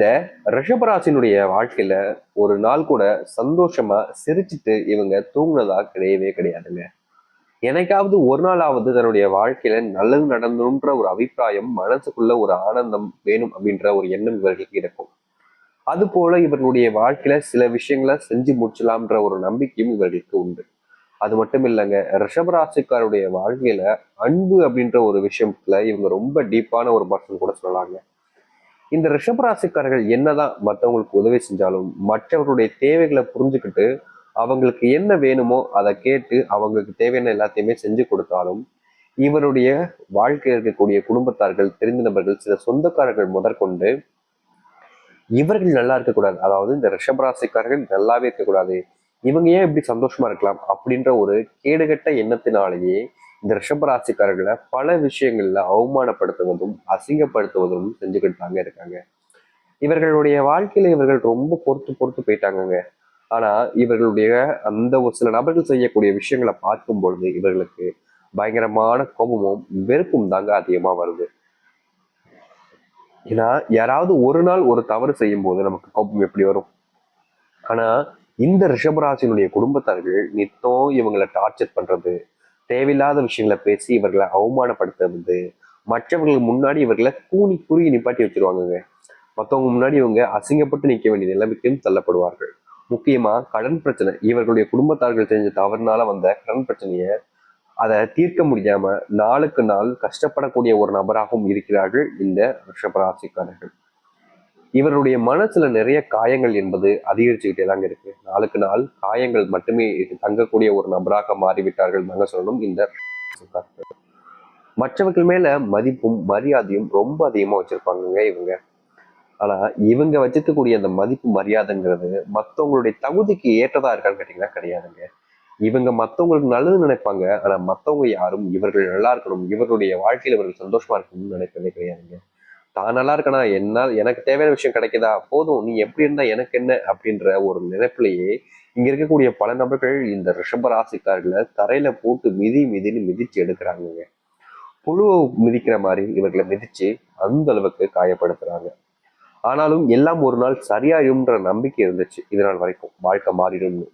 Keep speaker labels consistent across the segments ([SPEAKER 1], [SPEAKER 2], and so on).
[SPEAKER 1] இந்த ரிஷபராசினுடைய வாழ்க்கையில ஒரு நாள் கூட சந்தோஷமா சிரிச்சிட்டு இவங்க தூங்குனதா கிடையவே கிடையாதுங்க. எனக்காவது ஒரு நாளாவது தன்னுடைய வாழ்க்கையில நல்லது நடந்தணுன்ற ஒரு அபிப்பிராயம் மனசுக்குள்ள ஒரு ஆனந்தம் வேணும் அப்படின்ற ஒரு எண்ணம் இவர்களுக்கு இருக்கும். அது போல இவர்களுடைய வாழ்க்கையில சில விஷயங்களை செஞ்சு முடிச்சலாம்ன்ற ஒரு நம்பிக்கையும் இவர்களுக்கு உண்டு. அது மட்டும் இல்லைங்க ரிஷபராசிக்காருடைய வாழ்க்கையில அன்பு அப்படின்ற ஒரு விஷயத்துல இவங்க ரொம்ப டீப்பான ஒரு பர்சன் கூட சொல்லலாங்க. இந்த ரிஷபராசிக்காரர்கள் என்னதான் மற்றவங்களுக்கு உதவி செஞ்சாலும் மற்றவருடைய தேவைகளை புரிஞ்சுக்கிட்டு அவங்களுக்கு என்ன வேணுமோ அதை கேட்டு அவங்களுக்கு தேவையான எல்லாத்தையுமே செஞ்சு கொடுத்தாலும் இவருடைய வாழ்க்கையில் இருக்கக்கூடிய குடும்பத்தார்கள் தெரிந்த நபர்கள் சில சொந்தக்காரர்கள் முதற்கொண்டு இவர்கள் நல்லா இருக்கக்கூடாது. அதாவது இந்த ரிஷபராசிக்காரர்கள் நல்லாவே இருக்கக்கூடாது. இவங்க ஏன் இப்படி சந்தோஷமா இருக்கலாம்? அப்படின்ற ஒரு கேடுகட்ட எண்ணத்தினாலேயே இந்த ரிஷபராசிக்காரர்களை பல விஷயங்கள்ல அவமானப்படுத்துவதும் அசிங்கப்படுத்துவதும் செஞ்சுக்கிட்டு தாங்க இருக்காங்க. இவர்களுடைய வாழ்க்கையில இவர்கள் ரொம்ப பொறுத்து பொறுத்து போயிட்டாங்கங்க. ஆனா இவர்களுடைய அந்த ஒரு சில நபர்கள் செய்யக்கூடிய விஷயங்களை பார்க்கும் பொழுது இவர்களுக்கு பயங்கரமான கோபமும் வெறுப்பும் தாங்க அதிகமா வருது. ஏன்னா யாராவது ஒரு நாள் ஒரு தவறு செய்யும் போது நமக்கு கோபம் எப்படி வரும்? ஆனா இந்த ரிஷபராசினுடைய குடும்பத்தார்கள் நித்தம் இவங்களை டார்ச்சர் பண்றது தேவையில்லாத விஷயங்களை பேசி இவர்களை அவமானப்படுத்துறது மற்றவர்களுக்கு முன்னாடி இவர்களை கூனி குறுகி நிப்பாட்டி வச்சிருவாங்கங்க. மற்றவங்க முன்னாடி இவங்க அசிங்கப்பட்டு நிற்க வேண்டிய நிலைமைக்கும் தள்ளப்படுவார்கள். முக்கியமா கடன் பிரச்சனை. இவர்களுடைய குடும்பத்தார்கள் செஞ்ச தவறுனால வந்த கடன் பிரச்சனையை அதை தீர்க்க முடியாம நாளுக்கு நாள் கஷ்டப்படக்கூடிய ஒரு நபராகவும் இருக்கிறார்கள் இந்த ரிஷபராசிக்காரர்கள் இவருடைய மனசுல நிறைய காயங்கள் என்பது அதிகரிச்சுக்கிட்டே தாங்க இருக்கு. நாளுக்கு நாள் காயங்கள் மட்டுமே தங்கக்கூடிய ஒரு நபராக மாறிவிட்டார்கள் தாங்க சொல்லணும் இந்த மற்றவர்கள் மேல மதிப்பும் மரியாதையும் ரொம்ப அதிகமா வச்சிருப்பாங்க இவங்க. ஆனா இவங்க வச்சிருக்கக்கூடிய அந்த மதிப்பு மரியாதைங்கிறது மற்றவங்களுடைய தகுதிக்கு ஏற்றதா இருக்கான்னு கேட்டீங்கன்னா கிடையாதுங்க. இவங்க மற்றவங்களுக்கு நல்லது நினைப்பாங்க. ஆனா மற்றவங்க யாரும் இவர்கள் நல்லா இருக்கணும் இவர்களுடைய வாழ்க்கையில் இவர்கள் சந்தோஷமா இருக்கணும்னு நினைப்பதே கிடையாதுங்க. தான் நல்லா இருக்கனா? என்னால் எனக்கு தேவையான விஷயம் கிடைக்குதா? போதும். நீ எப்படி இருந்தா எனக்கு என்ன? அப்படின்ற ஒரு நினைப்பிலேயே இங்க இருக்கக்கூடிய பல நபர்கள் இந்த ரிஷப ராசிக்காரர்களை தரையில போட்டு மிதி மிதின்னு மிதிச்சு எடுக்கிறாங்கங்க. புழுவை மிதிக்கிற மாதிரி இவர்களை மிதிச்சு அந்த அளவுக்கு காயப்படுத்துறாங்க. ஆனாலும் எல்லாம் ஒரு நாள் சரியாயும்ன்ற நம்பிக்கை இருந்துச்சு இதனால் வரைக்கும். வாழ்க்கை மாறிடும்னு.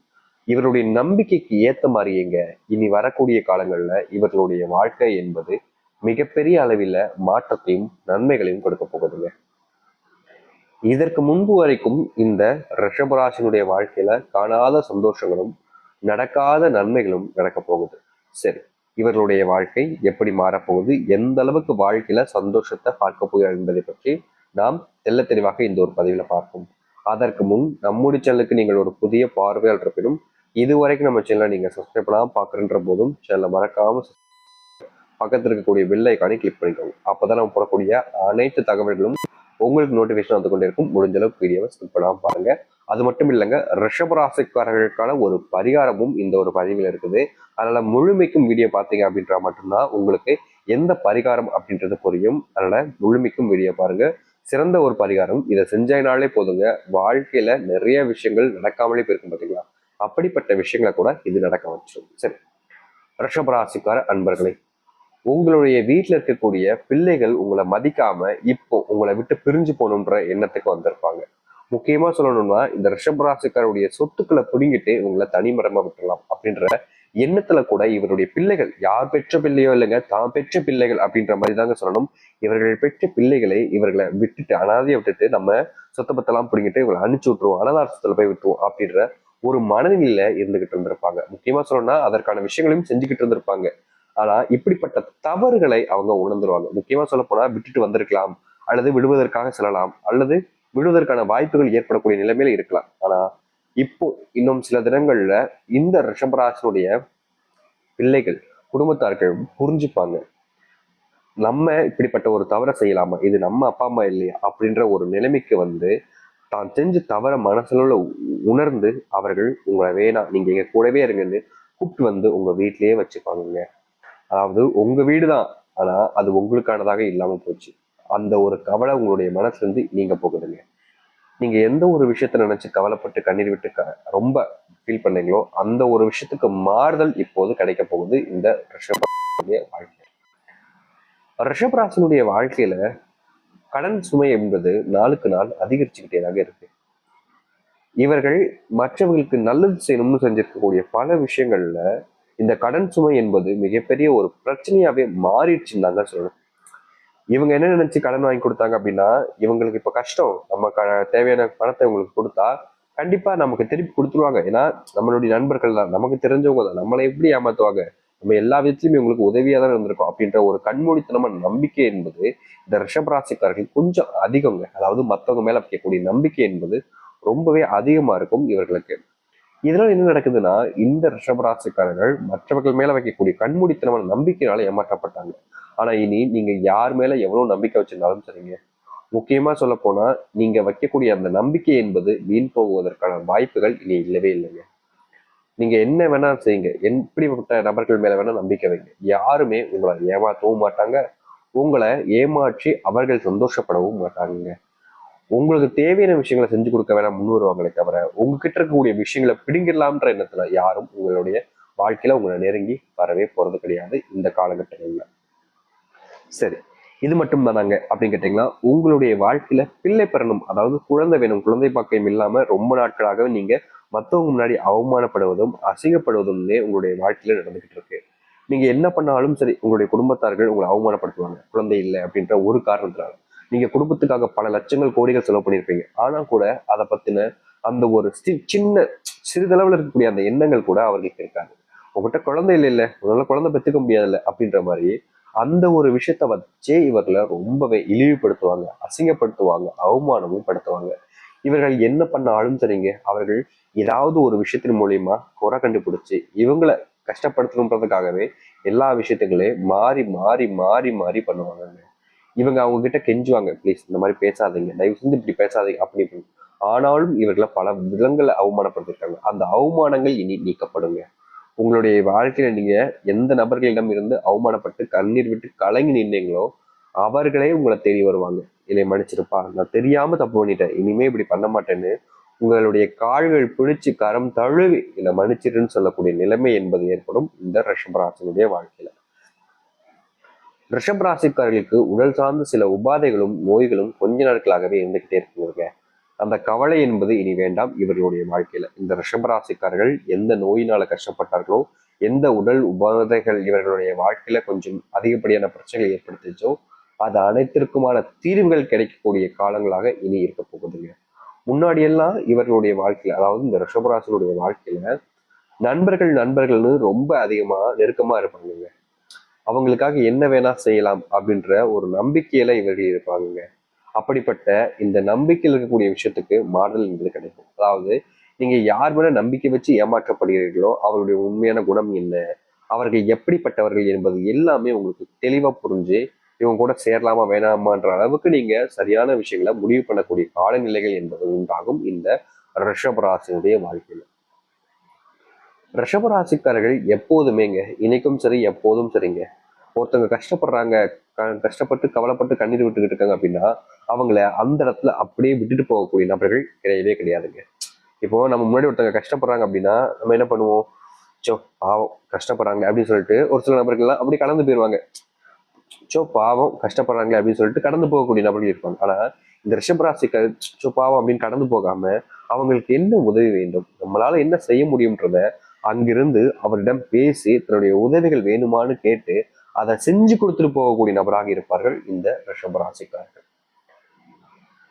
[SPEAKER 1] இவருடைய நம்பிக்கைக்கு ஏத்த மாதிரியேங்க இனி வரக்கூடிய காலங்கள்ல இவர்களுடைய வாழ்க்கை என்பது மிகப்பெரிய அளவில் மாற்றத்தையும் நன்மைகளையும் கொடுக்க போகுதுங்க. இதற்கு முன்பு வரைக்கும் இந்த ரிஷபராசினுடைய வாழ்க்கையில காணாத சந்தோஷங்களும் நடக்காத நன்மைகளும் நடக்க போகுது. சரி இவர்களுடைய வாழ்க்கை எப்படி மாறப்போகுது? எந்த அளவுக்கு வாழ்க்கையில சந்தோஷத்தை பார்க்க போகிறார் என்பதை பற்றி நாம் தெல்ல தெளிவாக இந்த ஒரு பதிவில் பார்ப்போம். அதற்கு முன் நம்முடைய சேனலுக்கு நீங்கள் ஒரு புதிய பார்வையாளர் இருப்பினும் இதுவரைக்கும் நம்ம சேனலை நீங்க சப்ஸ்கிரைப் பண்ணாம பார்க்குறன்ற போதும் சேனலை மறக்காம பக்கத்தில் இருக்கக்கூடிய பெல் ஐக்கானை கிளிக் பண்ணிக்கோங்க. அப்பதான் நம்ம போடக்கூடிய அனைத்து தகவல்களும் உங்களுக்கு நோட்டிஃபிகேஷன் வந்து கொண்டே இருக்கும் முடிஞ்ச அளவுக்கு வீடியோவை ஸ்கிப் பண்ணாமல் பாருங்கள் அது மட்டும் இல்லைங்க ரிஷபராசிக்காரர்களுக்கான ஒரு பரிகாரமும் இந்த ஒரு பதிவில் இருக்குது. அதனால முழுமைக்கும் வீடியோ பார்த்தீங்க அப்படின்றா மட்டும்தான் உங்களுக்கு எந்த பரிகாரம் அப்படின்றது புரியும். அதனால முழுமைக்கும் வீடியோ பாருங்க. சிறந்த ஒரு பரிகாரம். இதை செஞ்சனாலே போதுங்க. வாழ்க்கையில நிறைய விஷயங்கள் நடக்காமலே போயிருக்கும் பார்த்தீங்களா அப்படிப்பட்ட விஷயங்களை கூட இது நடக்க வச்சிடும். சரி. ரிஷபராசிக்கார அன்பர்களே உங்களுடைய வீட்டில் இருக்கக்கூடிய பிள்ளைகள் உங்களை மதிக்காம இப்போ உங்களை விட்டு பிரிஞ்சு போகணுன்ற எண்ணத்துக்கு வந்திருப்பாங்க. முக்கியமா சொல்லணும்னா இந்த ரிஷபராசிக்காருடைய சொத்துக்களை பிடுங்கிட்டு உங்களை தனிமரமா விட்டுறலாம் அப்படின்ற எண்ணத்துல கூட இவருடைய பிள்ளைகள் யார் பெற்ற பிள்ளையோ இல்லைங்க தான் பெற்ற பிள்ளைகள் அப்படின்ற மாதிரி தாங்க சொல்லணும். இவர்கள் பெற்ற பிள்ளைகளை இவர்களை விட்டுட்டு அனாதையை விட்டுட்டு நம்ம சொத்தை பத்தெல்லாம் பிடிங்கிட்டு இவங்களை அனுப்பிச்சு விட்டுருவோம் அனாதாரத்தில் போய் விட்டுருவோம் அப்படின்ற ஒரு மனநிலையில இருந்துகிட்டு இருந்திருப்பாங்க. முக்கியமா சொல்லணும்னா அதற்கான விஷயங்களையும் செஞ்சுக்கிட்டு இருந்திருப்பாங்க. ஆனா இப்படிப்பட்ட தவறுகளை அவங்க உணர்ந்துருவாங்க. முக்கியமா சொல்ல போனா விட்டுட்டு வந்திருக்கலாம் அல்லது விடுவதற்காக செல்லலாம் அல்லது விடுவதற்கான வாய்ப்புகள் ஏற்படக்கூடிய நிலைமையில இருக்கலாம். ஆனா இப்போ இன்னும் சில தினங்கள்ல இந்த ரிஷபராசனுடைய பிள்ளைகள் குடும்பத்தார்கள் புரிஞ்சுப்பாங்க. நம்ம இப்படிப்பட்ட ஒரு தவறை செய்யலாமா? இது நம்ம அப்பா அம்மா இல்லையா? அப்படின்ற ஒரு நிலைமைக்கு வந்து தான் செஞ்ச தவற மனசுல உணர்ந்து அவர்கள் உங்களை வேணாம் நீங்க எங்க கூடவே இருங்கன்னு கூப்பிட்டு வந்து உங்க வீட்டிலேயே வச்சுப்பாங்க அதாவது உங்க வீடு தான் ஆனா அது உங்களுக்கானதாக இல்லாம போச்சு. அந்த ஒரு கவலை உங்களுடைய மனசுல இருந்து நீங்க போகுதுங்க. நீங்க எந்த ஒரு விஷயத்த நினைச்சு கவலைப்பட்டு கண்ணீர் விட்டு க- ரொம்ப ஃபீல் பண்ணீங்களோ அந்த ஒரு விஷயத்துக்கு மாறுதல் இப்போது கிடைக்க போகுது இந்த ரிஷபராசனுடைய வாழ்க்கை. ரிஷபராசனுடைய வாழ்க்கையில கடன் சுமை என்பது நாளுக்கு நாள் அதிகரிச்சுக்கிட்டேதாக இருக்கு. இவர்கள் மற்றவர்களுக்கு நல்லது செய்யணும்னு செஞ்சிருக்கக்கூடிய பல விஷயங்கள்ல இந்த கடன் சுமை என்பது மிகப்பெரிய ஒரு பிரச்சனையாவே மாறிடுச்சுன்னு தாங்க சொல்லணும். இவங்க என்ன நினைச்சு கடன் வாங்கி கொடுத்தாங்க அப்படின்னா இவங்களுக்கு இப்ப கஷ்டம். நம்ம க தேவையான பணத்தை இவங்களுக்கு கொடுத்தா கண்டிப்பா நமக்கு திருப்பி கொடுத்துருவாங்க. ஏன்னா நம்மளுடைய நண்பர்கள் தான். நமக்கு தெரிஞ்சவங்க தான். நம்மளை எப்படி ஏமாத்துவாங்க? நம்ம எல்லா விதத்திலுமே இவங்களுக்கு உதவியா தான் இருந்திருக்கோம். அப்படின்ற ஒரு கண்மூடித்தனமான நம்பிக்கை என்பது இந்த ரிஷபராசிக்காரர்கள் கொஞ்சம் அதிகங்க. அதாவது மற்றவங்க மேல வைக்கக்கூடிய நம்பிக்கை என்பது ரொம்பவே அதிகமா இருக்கும் இவர்களுக்கு. இதனால என்ன நடக்குதுன்னா இந்த ரிஷபராசிக்காரர்கள் மற்றவர்கள் மேல வைக்கக்கூடிய கண்மூடித்தனமான நம்பிக்கையினால ஏமாற்றப்பட்டாங்க. ஆனா இனி நீங்க யார் மேல எவ்வளவு நம்பிக்கை வச்சிருந்தாலும் சரிங்க. முக்கியமா சொல்ல போனா நீங்க வைக்கக்கூடிய அந்த நம்பிக்கை என்பது வீண் போகுவதற்கான வாய்ப்புகள் இனி இல்லவே இல்லைங்க. நீங்க என்ன வேணா செய்யுங்க. எப்படிப்பட்ட நபர்கள் மேல வேணா நம்பிக்கை வைங்க. யாருமே உங்களை ஏமாற்றவும் மாட்டாங்க. உங்களை ஏமாற்றி அவர்கள் சந்தோஷப்படவும் மாட்டாங்க உங்களுக்கு தேவையான விஷயங்களை செஞ்சு கொடுக்க வேணாம் முன் வருவாங்களே தவிர உங்ககிட்ட இருக்கக்கூடிய விஷயங்களை பிடுங்கிடலாம்ன்ற எண்ணத்துல யாரும் உங்களுடைய வாழ்க்கையில உங்களை நெருங்கி வரவே போறது கிடையாது இந்த காலகட்டங்கள்ல. சரி இது மட்டும் தானாங்க அப்படின்னு கேட்டீங்கன்னா உங்களுடைய வாழ்க்கையில பிள்ளை பெறணும் அதாவது குழந்தை வேணும் குழந்தை பாக்கியம் இல்லாம ரொம்ப நாட்களாகவே நீங்க மற்றவங்க முன்னாடி அவமானப்படுவதும் அசிங்கப்படுவதும்னே உங்களுடைய வாழ்க்கையில நடந்துகிட்டு இருக்கு. நீங்க என்ன பண்ணாலும் சரி உங்களுடைய குடும்பத்தார்கள் உங்களை அவமானப்படுத்துவாங்க. குழந்தை இல்லை அப்படின்ற ஒரு காரணத்தினால. நீங்க குடும்பத்துக்காக பல லட்சங்கள் கோடிகள் செலவு பண்ணியிருப்பீங்க. ஆனா கூட அதை பத்தின அந்த ஒரு சின்ன சிறிதளவில் இருக்கக்கூடிய அந்த எண்ணங்கள் கூட அவர்களுக்கு இருக்காது. உங்ககிட்ட குழந்தை இல்லை இல்லை உங்களால குழந்தை பெற்றுக்க முடியாதுல்ல அப்படின்ற மாதிரி அந்த ஒரு விஷயத்த வச்சே இவர்களை ரொம்பவே இழிவுபடுத்துவாங்க அசிங்கப்படுத்துவாங்க அவமானமும் படுத்துவாங்க இவர்கள் என்ன பண்ணாலும் சரிங்க அவர்கள் ஏதாவது ஒரு விஷயத்தின் மூலியமா குறை கண்டுபிடிச்சு இவங்களை கஷ்டப்படுத்தணுன்றதுக்காகவே எல்லா விஷயத்துங்களையும் மாறி மாறி மாறி மாறி பண்ணுவாங்க இவங்க அவங்க கிட்ட கெஞ்சுவாங்க ப்ளீஸ் இந்த மாதிரி பேசாதீங்க. தயவு செஞ்சு இப்படி பேசாதீங்க. அப்படி இப்படி. ஆனாலும் இவர்களை பல விதங்களை அவமானப்படுத்திருக்காங்க அந்த அவமானங்கள் இனி நீக்கப்படுங்க. உங்களுடைய வாழ்க்கையில நீங்க எந்த நபர்களிடம் இருந்து அவமானப்பட்டு கண்ணீர் விட்டு கலங்கி நின்றீங்களோ அவர்களே உங்களை தேடி வருவாங்க. என்னை மன்னிச்சிருப்பா. நான் தெரியாம தப்பு பண்ணிட்டேன். இனிமே இப்படி பண்ண மாட்டேன்னு உங்களுடைய கால்கள் பிடிச்சு கரம் தழுவி என்னை மன்னிச்சிருன்னு சொல்லக்கூடிய நிலைமை என்பது ஏற்படும் இந்த ரிஷபராசினுடைய வாழ்க்கையில. ரிஷபராசிக்காரர்களுக்கு உடல் சார்ந்த சில உபாதைகளும் நோய்களும் கொஞ்ச நாட்களாகவே இருந்துகிட்டே இருக்குங்க. அந்த கவலை என்பது இனி வேண்டாம். இவர்களுடைய வாழ்க்கையில இந்த ரிஷபராசிக்காரர்கள் எந்த நோயினால கஷ்டப்பட்டார்களோ எந்த உடல் உபாதைகள் இவர்களுடைய வாழ்க்கையில கொஞ்சம் அதிகப்படியான பிரச்சனைகள் ஏற்படுத்திச்சோ அது அனைத்திற்குமான தீர்வுகள் கிடைக்கக்கூடிய காலங்களாக இனி இருக்க போகுதுங்க. முன்னாடியெல்லாம் இவர்களுடைய வாழ்க்கையில அதாவது இந்த ரிஷபராசனுடைய வாழ்க்கையில நண்பர்கள் நண்பர்கள்னு ரொம்ப அதிகமா நெருக்கமா இருப்பாங்க அவங்களுக்காக என்ன வேணா செய்யலாம் அப்படின்ற ஒரு நம்பிக்கையில இவர்கள் இருப்பாங்க அப்படிப்பட்ட இந்த நம்பிக்கையில் இருக்கக்கூடிய விஷயத்துக்கு மாடல் என்பது கிடைக்கும். அதாவது நீங்க யார் மேல நம்பிக்கை வச்சு ஏமாற்றப்படுகிறீர்களோ அவருடைய உண்மையான குணம் என்ன அவர்கள் எப்படிப்பட்டவர்கள் என்பது எல்லாமே உங்களுக்கு தெளிவா புரிஞ்சு இவங்க கூட சேரலாமா வேணாமான்ற அளவுக்கு நீங்க சரியான விஷயங்களை முடிவு பண்ணக்கூடிய காலநிலைகள் என்பது உண்டாகும் இந்த ரிஷபராசினுடைய வாழ்க்கையில். ரிஷபராசிக்காரர்கள் எப்போதுமேங்க இன்னைக்கும் சரி எப்போதும் சரிங்க. ஒருத்தவங்க கஷ்டப்படுறாங்க கஷ்டப்பட்டு கவலைப்பட்டு கண்ணீர் விட்டுக்கிட்டு இருக்காங்க அப்படின்னா அவங்கள அந்த இடத்துல அப்படியே விட்டுட்டு போகக்கூடிய நபர்கள் கிடையவே கிடையாதுங்க. இப்போ நம்ம முன்னாடி ஒருத்தவங்க கஷ்டப்படுறாங்க அப்படின்னா நம்ம என்ன பண்ணுவோம்? சோ பாவம் கஷ்டப்படுறாங்க அப்படின்னு சொல்லிட்டு ஒரு சில நபர்கள்லாம் அப்படி கடந்து போயிடுவாங்க சோ பாவம் கஷ்டப்படுறாங்களே அப்படின்னு சொல்லிட்டு கடந்து போகக்கூடிய நபர்கள் இருப்பாங்க. ஆனா இந்த ரிஷபராசிக்கள் சோ பாவம் அப்படின்னு கடந்து போகாம அவங்களுக்கு என்ன உதவி வேண்டும்? நம்மளால என்ன செய்ய முடியும்ன்றத அங்கிருந்து அவரிடம் பேசி தன்னுடைய உதவிகள் வேணுமான்னு கேட்டு அதை செஞ்சு கொடுத்துட்டு போகக்கூடிய நபராக இருப்பார்கள் இந்த ரிஷபராசிக்காரர்கள்.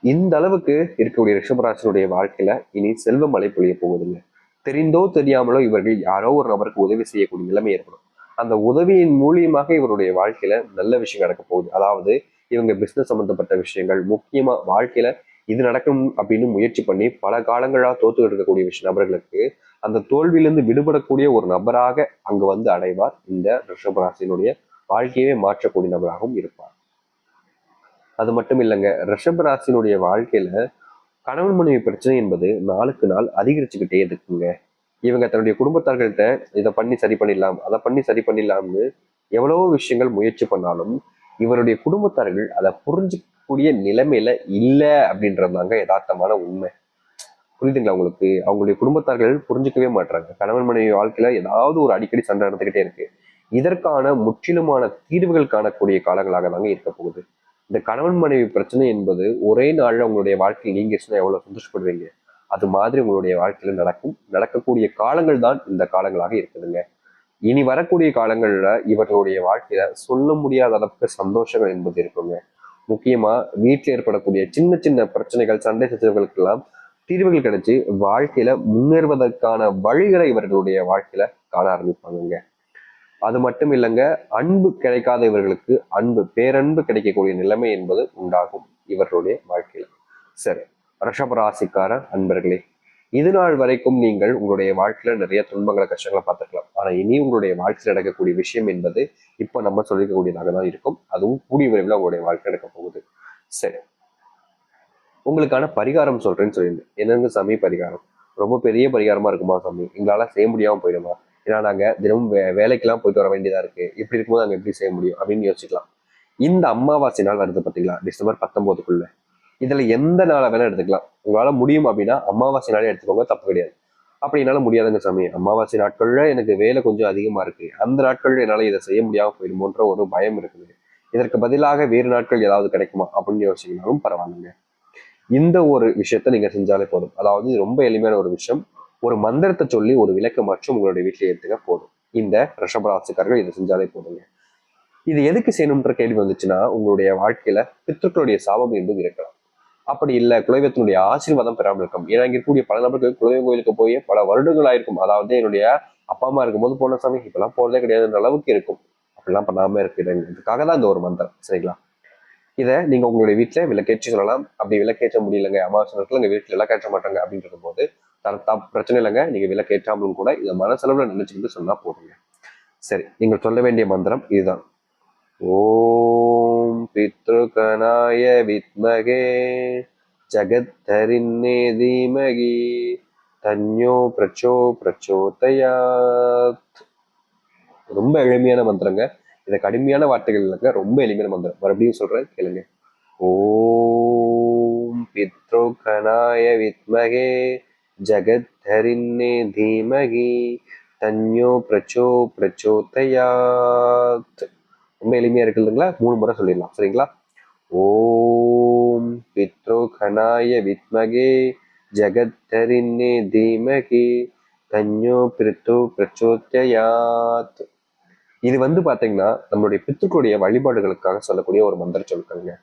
[SPEAKER 1] இந்த அளவுக்கு இருக்கக்கூடிய ரிஷபராசனுடைய வாழ்க்கையில இனி செல்வ மழை பொழிய போவதில்லை. தெரிந்தோ தெரியாமலோ இவர்கள் யாரோ ஒரு நபருக்கு உதவி செய்யக்கூடிய நிலைமை ஏற்படும். அந்த உதவியின் மூலியமாக இவருடைய வாழ்க்கையில நல்ல விஷயம் நடக்க போகுது. அதாவது இவங்க பிசினஸ் சம்பந்தப்பட்ட விஷயங்கள் முக்கியமா வாழ்க்கையில இது நடக்கும் அப்படின்னு முயற்சி பண்ணி பல காலங்களா தோத்து இருக்கக்கூடிய விஷய நபர்களுக்கு அந்த தோல்வியிலிருந்து விடுபடக்கூடிய ஒரு நபராக அங்கு வந்து அடைவார். இந்த ரிஷபராசினுடைய வாழ்க்கையவே மாற்றக்கூடிய நபராகவும் இருப்பார். அது மட்டும் இல்லைங்க ரிஷபராசினுடைய வாழ்க்கையில கணவன் மனைவி பிரச்சனை என்பது நாளுக்கு நாள் அதிகரிச்சுக்கிட்டே இருக்குங்க. இவங்க தன்னுடைய குடும்பத்தார்கள்ட்ட இதை பண்ணி சரி பண்ணிடலாம் அதை பண்ணி சரி பண்ணிடலாம்னு எவ்வளவோ விஷயங்கள் முயற்சி பண்ணாலும் இவருடைய குடும்பத்தார்கள் அதை புரிஞ்சுக்கக்கூடிய நிலைமையில இல்லை அப்படின்றதாங்க யதார்த்தமான உண்மை. புரியுதுங்களா உங்களுக்கு? அவங்களுடைய குடும்பத்தார்கள் புரிஞ்சுக்கவே மாட்டாங்க கணவன் மனைவி வாழ்க்கையில ஏதாவது ஒரு அடிக்கடி சண்டை நடந்துகிட்டே இருக்கு. இதற்கான முற்றிலுமான தீர்வுகள் காணக்கூடிய காலங்களாக தாங்க இருக்க போகுது. இந்த கணவன் மனைவி பிரச்சனை என்பது ஒரே நாள்ல உங்களுடைய வாழ்க்கையில் நீங்கிச்சுன்னா எவ்வளவு சந்தோஷப்படுவீங்க? அது மாதிரி உங்களுடைய வாழ்க்கையில நடக்கும் நடக்கக்கூடிய காலங்கள் தான் இந்த காலங்களாக இருக்குதுங்க. இனி வரக்கூடிய காலங்கள்ல இவர்களுடைய வாழ்க்கையில சொல்ல முடியாத அளவுக்கு சந்தோஷங்கள் என்பது இருக்குங்க. முக்கியமா வீட்டில் ஏற்படக்கூடிய சின்ன சின்ன பிரச்சனைகள் சண்டை சச்சரவுகளுக்கெல்லாம் தீர்வுகள் கிடைச்சு வாழ்க்கையில முன்னேறுவதற்கான வழிகளை இவர்களுடைய வாழ்க்கையில காண ஆரம்பிப்பாங்க அது மட்டும் இல்லைங்க அன்பு கிடைக்காத இவர்களுக்கு அன்பு பேரன்பு கிடைக்கக்கூடிய நிலைமை என்பது உண்டாகும் இவர்களுடைய வாழ்க்கையில. சரி ரிஷபராசிக்கார அன்பர்களே இது நாள் வரைக்கும் நீங்கள் உங்களுடைய வாழ்க்கையில நிறைய துன்பங்களை கஷ்டங்களை பார்த்துக்கலாம் ஆனா இனி உங்களுடைய வாழ்க்கையில் நடக்கக்கூடிய விஷயம் என்பது இப்ப நம்ம சொல்லிக்கக்கூடியதாக தான் இருக்கும். அதுவும் கூடிய விரைவில் உங்களுடைய வாழ்க்கை நடக்க போகுது. சரி உங்களுக்கான பரிகாரம் சொல்கிறேன்னு சொல்லியிருந்தேன். என்னங்க சாமி பரிகாரம்? ரொம்ப பெரிய பரிகாரமாக இருக்குமா சாமி? எங்களால் செய்ய முடியாமல் போயிடுமா? ஏன்னா நாங்கள் தினமும் வே வேலைக்கெல்லாம் போயிட்டு வர வேண்டியதாக இருக்குது இப்படி இருக்கும்போது நாங்கள் எப்படி செய்ய முடியும் அப்படின்னு யோசிக்கலாம். இந்த அமாவாசை நாள் வருது பார்த்தீங்களா டிசம்பர் பத்தொன்பதுக்குள்ள. இதில் எந்த நாளை வேணால் எடுத்துக்கலாம். உங்களால் முடியும் அப்படின்னா அமாவாசை நாளே எடுத்துக்கோங்க தப்பு கிடையாது. அப்படி என்னால் முடியாதுங்க சாமி. அமாவாசை நாட்களில் எனக்கு வேலை கொஞ்சம் அதிகமாக இருக்குது அந்த நாட்களில் என்னால் இதை செய்ய முடியாமல் போயிடுமோன்ற ஒரு பயம் இருக்குது. இதற்கு பதிலாக வேறு நாட்கள் ஏதாவது கிடைக்குமா அப்படின்னு யோசிக்கனாலும் பரவாயில்லைங்க. இந்த ஒரு விஷயத்த நீங்க செஞ்சாலே போதும். அதாவது இது ரொம்ப எளிமையான ஒரு விஷயம். ஒரு மந்திரத்தை சொல்லி ஒரு விளக்க மற்றும் உங்களுடைய வீட்டில் எடுத்துக்க போதும். இந்த ரிஷபராசிக்காரர்கள் இதை செஞ்சாலே போதுங்க. இது எதுக்கு செய்யணும்ன்ற கேள்வி வந்துச்சுன்னா உங்களுடைய வாழ்க்கையில பித்ருக்களுடைய சாபம் என்பது இருக்கலாம். அப்படி இல்லை குலதெய்வத்தினுடைய ஆசீர்வாதம் பெறாமல் இருக்கும் ஏன்னா இங்க இருக்கக்கூடிய பல நபர்கள் குலதெய்வ கோயிலுக்கு போய் பல வருடங்கள் ஆயிருக்கும். அதாவது என்னுடைய அப்பா அம்மா இருக்கும்போது போன சாமி இப்பெல்லாம் போறதே கிடையாதுன்ற அளவுக்கு இருக்கும். அப்படிலாம் பண்ணாம இருக்கிறதுக்காக தான் இந்த ஒரு மந்திரம். சரிங்களா? இதை நீங்க உங்களுடைய வீட்டில் விளக்கேற்றி சொல்லலாம். அப்படி விளக்கேற்ற முடியலங்க. அமாவாசை நேரத்தில் எங்க வீட்டுல விளக்கேற்ற மாட்டாங்க அப்படின்ற போது தர பிரச்சனை இல்லைங்க. நீங்க விளக்கேற்றாமலும் கூட இதை மனசளவுல நினைச்சுக்கிட்டு சொன்னா போதுங்க. சரி நீங்கள் சொல்ல வேண்டிய மந்திரம் இதுதான். ஓம் பித்ருகனாய வித்மகே ஜகத்தரின்னே தீமகி தன்யோ பிரச்சோ பிரச்சோதயாத். ரொம்ப எளிமையான மந்திரங்க. இதை கடுமையான வார்த்தைகள் இல்லைங்க ரொம்ப எளிமையான மந்திரம் மறுபடியும் சொல்றேன். கேளுங்க. ஓம் பித்ருகனாய வித்மகே ஜகத்தரின்னே தீமகி தன்யோ பிரச்சோ பிரச்சோதயாத். ரொம்ப எளிமையா இருக்கு இல்லைங்களா? மூணு முறை சொல்லிடலாம். சரிங்களா? ஓம் பித்ரோ கனாய வித்மகே ஜகத்தரின்னே தீமகி தன்யோ பிரித்தோ பிரச்சோத்யாத். இது வந்து பார்த்தீங்கன்னா நம்மளுடைய பித்துக்களுடைய வழிபாடுகளுக்காக சொல்லக்கூடிய ஒரு மந்திர சொற்கள்ங்க.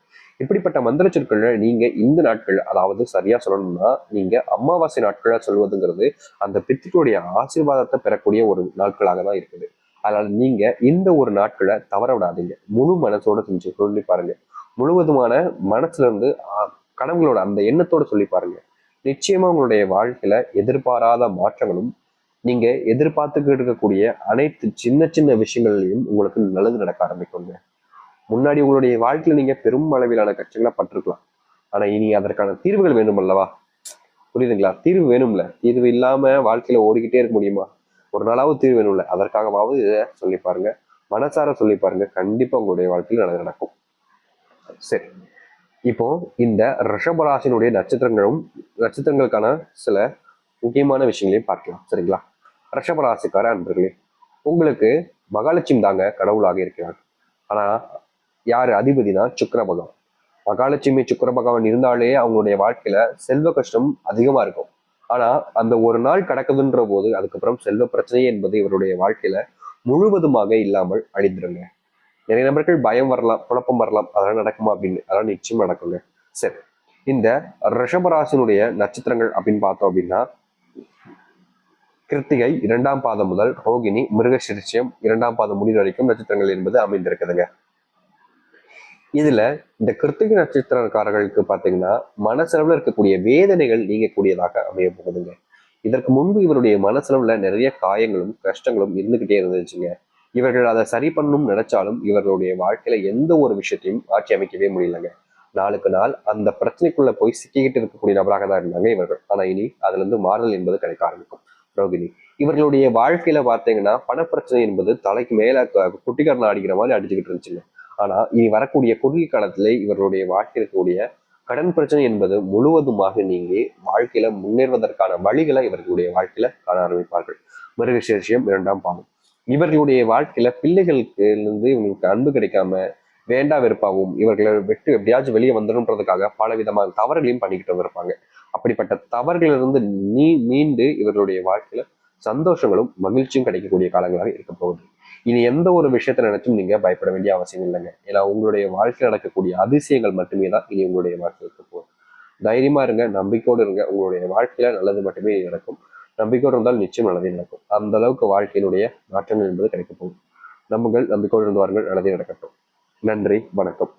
[SPEAKER 1] இப்படிப்பட்ட மந்திர சொற்களை நீங்க இந்த நாட்கள் அதாவது சரியா சொல்லணும்னா நீங்க அமாவாசை நாட்களா சொல்வதுங்கிறது அந்த பித்துக்களுடைய ஆசீர்வாதத்தை பெறக்கூடிய ஒரு நாட்களாக தான் இருக்குது. அதனால நீங்க இந்த ஒரு நாட்களை தவற விடாதீங்க. முழு மனசோட செஞ்சு சொல்லி பாருங்க. முழுவதுமான மனசுல இருந்து கனவுகளோட அந்த எண்ணத்தோட சொல்லி பாருங்க. நிச்சயமா உங்களுடைய வாழ்க்கையில எதிர்பாராத மாற்றங்களும் நீங்க எதிர்பார்த்துக்கிட்டு இருக்கக்கூடிய அனைத்து சின்ன சின்ன விஷயங்கள்லையும் உங்களுக்கு நல்லது நடக்க ஆரம்பிக்குங்க. முன்னாடி உங்களுடைய வாழ்க்கையில நீங்க பெரும் அளவிலான கஷ்டங்களை பட்டிருக்கலாம். ஆனா இனி அதற்கான தீர்வுகள் வேணும் அல்லவா? புரியுதுங்களா? தீர்வு வேணும்ல. தீர்வு இல்லாம வாழ்க்கையில ஓடிக்கிட்டே இருக்க முடியுமா? ஒரு நாளாவது தீர்வு வேணும்ல. அதற்காகவாவது இதை சொல்லி பாருங்க. மனசார சொல்லி பாருங்க. கண்டிப்பா உங்களுடைய வாழ்க்கையில் நல்லது நடக்கும். சரி. இப்போ இந்த ரிஷபராசினுடைய நட்சத்திரங்களும் நட்சத்திரங்களுக்கான சில முக்கியமான விஷயங்களையும் பார்க்கலாம். சரிங்களா? ரிஷபராசிக்கார அன்பர்களே உங்களுக்கு மகாலட்சுமி தாங்க கடவுளாக இருக்கிறார். ஆனா யாரு அதிபதினா சுக்கர பகவான். மகாலட்சுமி சுக்கர பகவான் இருந்தாலே அவங்களுடைய வாழ்க்கையில செல்வ கஷ்டம் அதிகமா இருக்கும். ஆனா அந்த ஒரு நாள் கடக்குதுன்ற போது அதுக்கப்புறம் செல்வ பிரச்சனை என்பது இவருடைய வாழ்க்கையில முழுவதுமாக இல்லாமல் அழிந்துருங்க. நிறைய நபர்கள் பயம் வரலாம் குழப்பம் வரலாம். அதெல்லாம் நடக்குமா அப்படின்னு அதெல்லாம் நிச்சயம் நடக்குங்க. சரி இந்த ரிஷபராசினுடைய நட்சத்திரங்கள் அப்படின்னு பார்த்தோம் அப்படின்னா கிருத்திகை இரண்டாம் பாதம் முதல் ரோகிணி மிருகசிருச்சியம் இரண்டாம் பாதம் முடிவு வரைக்கும் நட்சத்திரங்கள் என்பது அமைந்திருக்குதுங்க. இதுல இந்த கிருத்திகை நட்சத்திரக்காரர்களுக்கு பாத்தீங்கன்னா மனசளவுல இருக்கக்கூடிய வேதனைகள் நீங்கக்கூடியதாக அமைய போகுதுங்க. இதற்கு முன்பு இவருடைய மனசளவுல நிறைய காயங்களும் கஷ்டங்களும் இருந்துகிட்டே இருந்துச்சுங்க. இவர்கள் அதை சரி பண்ணும் நினைச்சாலும் இவர்களுடைய வாழ்க்கையில எந்த ஒரு விஷயத்தையும் ஆட்சி அமைக்கவே முடியலங்க. நாளுக்கு நாள் அந்த பிரச்சனைக்குள்ள போய் சிக்கிக்கிட்டு இருக்கக்கூடிய நபராக தான் இருந்தாங்க இவர்கள். ஆனா இனி அதுல இருந்து மாறல் என்பது கிடைக்க ஆரம்பிக்கும். ரோகிணி இவர்களுடைய வாழ்க்கையில பார்த்தீங்கன்னா பணப்பிரச்சனை என்பது தலைக்கு மேல குட்டிக்காரன் அடிக்கிற மாதிரி அடிச்சுக்கிட்டு இருந்துச்சுங்க. ஆனா இனி வரக்கூடிய குறுகிய காலத்துல இவர்களுடைய வாழ்க்கையில் இருக்கக்கூடிய கடன் பிரச்சனை என்பது முழுவதுமாக நீங்கி வாழ்க்கையில முன்னேறுவதற்கான வழிகளை இவர்களுடைய வாழ்க்கையில காண ஆரம்பிப்பார்கள். மிருகசேஷியம் இரண்டாம் பாதம் இவர்களுடைய வாழ்க்கையில பிள்ளைகளுக்கு இருந்து இவங்களுக்கு அன்பு கிடைக்காம வேண்டா வெறுப்பாகவும் இவர்களை விட்டு எப்படியாச்சும் வெளியே வந்துடும்ன்றதுக்காக பல விதமான தவறுகளையும் பண்ணிக்கிட்டு வந்திருப்பாங்க. அப்படிப்பட்ட தவறுகளிலிருந்து நீ மீண்டு இவர்களுடைய வாழ்க்கையில சந்தோஷங்களும் மகிழ்ச்சியும் கிடைக்கக்கூடிய காலங்களாக இருக்க போகுது. இனி எந்த ஒரு விஷயத்தை நினைச்சும் நீங்க பயப்பட வேண்டிய அவசியம் இல்லைங்க. ஏன்னா உங்களுடைய வாழ்க்கையில் நடக்கக்கூடிய அதிசயங்கள் மட்டுமே தான் இனி உங்களுடைய வாழ்க்கையில் இருக்க போகுது. தைரியமா இருங்க நம்பிக்கையோடு இருங்க. உங்களுடைய வாழ்க்கையில நல்லது மட்டுமே நடக்கும். நம்பிக்கையோடு இருந்தால் நிச்சயம் நல்லதே நடக்கும். அந்த அளவுக்கு வாழ்க்கையினுடைய மாற்றங்கள் என்பது கிடைக்க போகும் நம்புங்கள் நம்பிக்கையோடு இருந்து வாருங்கள். நல்லதே நடக்கட்டும். நன்றி வணக்கம்.